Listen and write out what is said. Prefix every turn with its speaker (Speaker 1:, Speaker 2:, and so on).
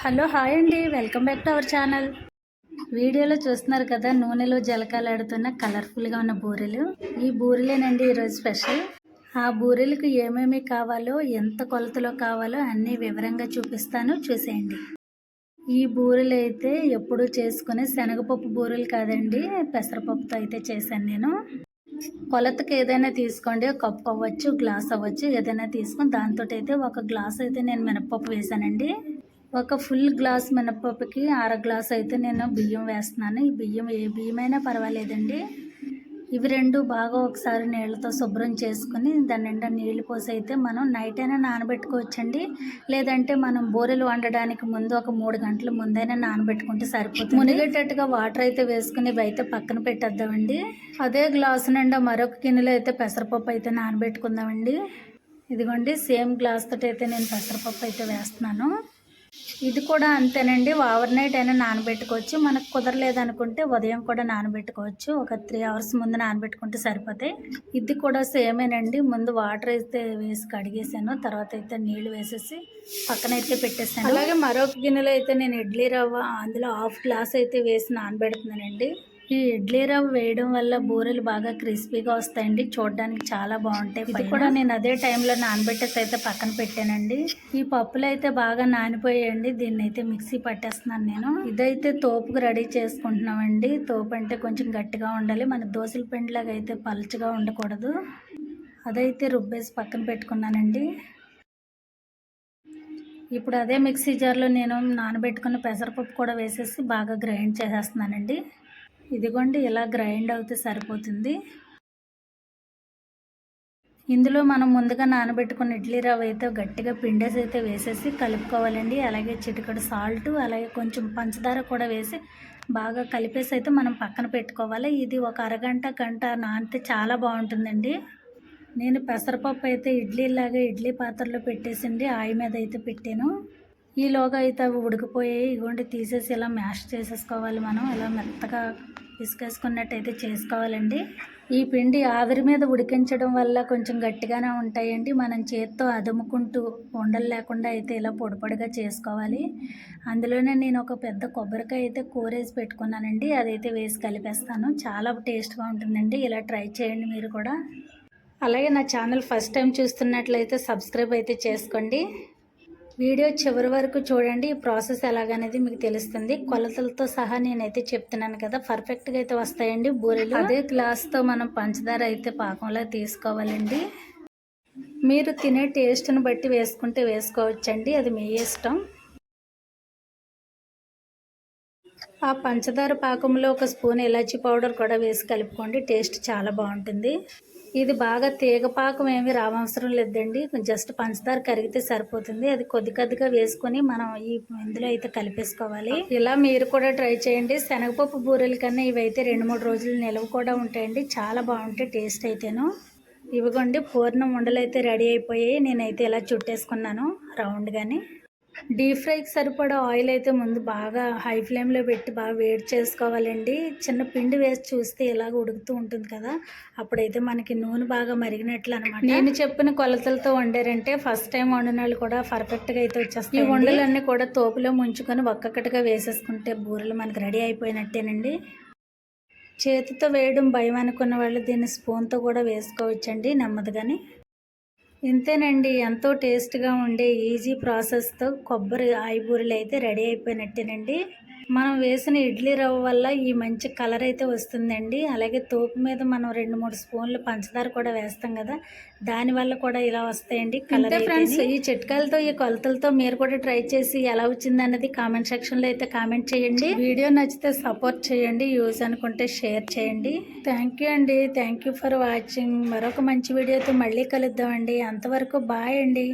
Speaker 1: Hello hi అండి welcome back to our channel. వీడియోలో చూస్తున్నారు కదా నూనెలో జలకాలాడుతున్న కలర్ఫుల్గా ఉన్న బూరెలు. ఈ బూరెలేనండి ఈరోజు స్పెషల్. ఆ బూరెలకు ఏమేమి కావాలో ఎంత కొలతలో కావాలో అన్నీ వివరంగా చూపిస్తాను చూసేయండి. ఈ బూరెలు అయితే ఎప్పుడు చేసుకునే శనగపప్పు బూరెలు కాదండి పెసరపప్పుతో అయితే చేశాను నేను. కొలతకి ఏదైనా తీసుకోండి కప్పు అవ్వచ్చు గ్లాస్ అవ్వచ్చు ఏదైనా తీసుకుని దాంతో అయితే ఒక గ్లాస్ అయితే నేను మినపప్పు వేశానండి. ఒక ఫుల్ గ్లాస్ మినపప్పుకి అర గ్లాస్ అయితే నేను బియ్యం వేస్తున్నాను. ఈ బియ్యం ఏ బియ్యమైనా పర్వాలేదండి. ఇవి రెండు బాగా ఒకసారి నీళ్ళతో శుభ్రం చేసుకుని దాని నిండా నీళ్ళు పోసి అయితే మనం నైట్ అయినా నానబెట్టుకోవచ్చండి. లేదంటే మనం బోరెలు వండడానికి ముందు ఒక మూడు గంటల ముందైనా నానబెట్టుకుంటే సరిపోతుంది. మునిగేటట్టుగా వాటర్ అయితే వేసుకుని ఇవి అయితే పక్కన పెట్టేద్దామండి. అదే గ్లాసు నిండా మరొక గిన్నెలో అయితే పెసరపప్పు అయితే నానబెట్టుకుందామండి. ఇదిగోండి సేమ్ గ్లాస్ తోటి అయితే నేను పెసరపప్పు అయితే వేస్తున్నాను. ఇది కూడా అంతేనండి. ఓవర్ నైట్ అయినా నానబెట్టుకోవచ్చు. మనకు కుదరలేదు అనుకుంటే ఉదయం కూడా నానబెట్టుకోవచ్చు. ఒక త్రీ అవర్స్ ముందు నానబెట్టుకుంటే సరిపోతాయి. ఇది కూడా సేమేనండి ముందు వాటర్ అయితే వేసి కడిగేసాను. తర్వాత అయితే నీళ్ళు వేసేసి పక్కన అయితే పెట్టేసాను. అలాగే మరొక గిన్నెలో అయితే నేను ఇడ్లీ రవ్వ అందులో హాఫ్ గ్లాస్ అయితే వేసి నానబెడుతున్నానండి. ఈ ఇడ్లీ రవ్వ వేయడం వల్ల బూరెలు బాగా క్రిస్పీగా వస్తాయండి. చూడడానికి చాలా బాగుంటాయి. ఇది కూడా నేను అదే టైంలో నానబెట్టేసి అయితే పక్కన పెట్టానండి. ఈ పప్పులు అయితే బాగా నానిపోయాయండి. దీన్ని అయితే మిక్సీ పట్టేస్తున్నాను నేను. ఇదైతే తోపుకు రెడీ చేసుకుంటున్నామండి. తోపు అంటే కొంచెం గట్టిగా ఉండాలి. మన దోశల పిండిలాగా అయితే పలుచగా ఉండకూడదు. అదైతే రుబ్బేసి పక్కన పెట్టుకున్నానండి. ఇప్పుడు అదే మిక్సీ జార్లో నేను నానబెట్టుకున్న పెసరపప్పు కూడా వేసేసి బాగా గ్రైండ్ చేసేస్తున్నానండి. ఇదిగోండి ఇలా గ్రైండ్ అవుతే సరిపోతుంది. ఇందులో మనం ముందుగా నానబెట్టుకున్న ఇడ్లీ రవ్వ అయితే గట్టిగా పిండేసి అయితే వేసేసి కలుపుకోవాలండి. అలాగే చిటికడు సాల్ట్ అలాగే కొంచెం పంచదార కూడా వేసి బాగా కలిపేసి అయితే మనం పక్కన పెట్టుకోవాలి. ఇది ఒక అరగంట గంట నానితే చాలా బాగుంటుందండి. నేను పెసరపప్పు అయితే ఇడ్లీలాగా ఇడ్లీ పాత్రలో పెట్టేసిండి ఆయి మీద అయితే పెట్టాను. ఈలోగా అయితే అవి ఉడికిపోయాయి ఇగోండి తీసేసి ఇలా మ్యాష్ చేసేసుకోవాలి మనం. ఇలా మెత్తగా పిసికేసుకున్నట్టయితే చేసుకోవాలండి. ఈ పిండి ఆవిరి మీద ఉడికించడం వల్ల కొంచెం గట్టిగానే ఉంటాయండి. మనం చేత్తో అదుముకుంటూ ఉండలు లేకుండా అయితే ఇలా పొడిపొడిగా చేసుకోవాలి. అందులోనే నేను ఒక పెద్ద కొబ్బరికాయ అయితే కూరేసి పెట్టుకున్నానండి. అదైతే వేసి కలిపేస్తాను. చాలా టేస్ట్గా ఉంటుందండి. ఇలా ట్రై చేయండి మీరు కూడా. అలాగే నా ఛానల్ ఫస్ట్ టైం చూస్తున్నట్లయితే సబ్స్క్రైబ్ అయితే చేసుకోండి. వీడియో చివరి వరకు చూడండి. ఈ ప్రాసెస్ ఎలాగనేది మీకు తెలుస్తుంది. కొలతలతో సహా నేనైతే చెప్తున్నాను కదా. పర్ఫెక్ట్గా అయితే వస్తాయండి బూరెలు. అదే గ్లాస్తో మనం పంచదార అయితే పాకంలో తీసుకోవాలండి. మీరు తినే టేస్ట్ని బట్టి వేసుకుంటే వేసుకోవచ్చండి. అది మీ ఇష్టం. ఆ పంచదార పాకంలో ఒక స్పూన్ ఇలాచీ పౌడర్ కూడా వేసి కలుపుకోండి. టేస్ట్ చాలా బాగుంటుంది. ఇది బాగా తీగ పాకం ఏమి రావసరం లేదండి. జస్ట్ పంచదార కరిగితే సరిపోతుంది. అది కొద్ది కొద్దిగా వేసుకొని మనం ఈ ఇందులో అయితే కలిపేసుకోవాలి. ఇలా మీరు కూడా ట్రై చేయండి. శనగపప్పు బూరెల కన్నా ఇవైతే రెండు మూడు రోజులు నిల్వ కూడా ఉంటాయండి. చాలా బాగుంటాయి టేస్ట్ అయితేను. ఇవిగోండి పూర్ణం ఉండలు అయితే రెడీ అయిపోయాయి. నేనైతే ఇలా చుట్టేసుకున్నాను రౌండ్గాని. డీప్ ఫ్రైకి సరిపడా ఆయిల్ అయితే ముందు బాగా హై ఫ్లేమ్లో పెట్టి బాగా వేడి చేసుకోవాలండి. చిన్న పిండి వేసి చూస్తే ఇలాగ ఉడుకుతూ ఉంటుంది కదా అప్పుడైతే మనకి నూనె బాగా మరిగినట్లు అనమాట నేను చెప్పిన కొలతలతో వండారంటే ఫస్ట్ టైం వండిన వాళ్ళు కూడా పర్ఫెక్ట్గా అయితే వచ్చేస్తాయి ఈ వండలన్నీ కూడా తోపులో ముంచుకొని ఒక్కొక్కటిగా వేసేసుకుంటే బూరెలు మనకి రెడీ అయిపోయినట్టేనండి. చేతితో వేయడం భయం అనుకున్న వాళ్ళు దీన్ని స్పూన్తో కూడా వేసుకోవచ్చండి నెమ్మదిగాని. ఇంతేనండి ఎంతో టేస్ట్గా ఉండే ఈజీ ప్రాసెస్తో కొబ్బరి ఆయిబూరలు అయితే రెడీ అయిపోయినట్టేనండి. మనం వేసిన ఇడ్లీ రవ్వ వల్ల ఈ మంచి కలర్ అయితే వస్తుందండి. అలాగే తోపు మీద మనం రెండు మూడు స్పూన్లు పంచదార కూడా వేస్తాం కదా దానివల్ల కూడా ఇలా వస్తాయండి కలర్ ఫ్రెండ్స్ ఈ చిట్కాలతో ఈ కొలతలతో మీరు కూడా ట్రై చేసి ఎలా వచ్చింది అన్నది కామెంట్ సెక్షన్లో అయితే కామెంట్ చేయండి. వీడియో నచ్చితే సపోర్ట్ చేయండి యూజ్ అనుకుంటే షేర్ చేయండి. థ్యాంక్ యూ అండి థ్యాంక్ యూ ఫర్ వాచింగ్. మరొక మంచి వీడియోతో మళ్ళీ కలుద్దామండి. అంతవరకు బాయ్ అండి.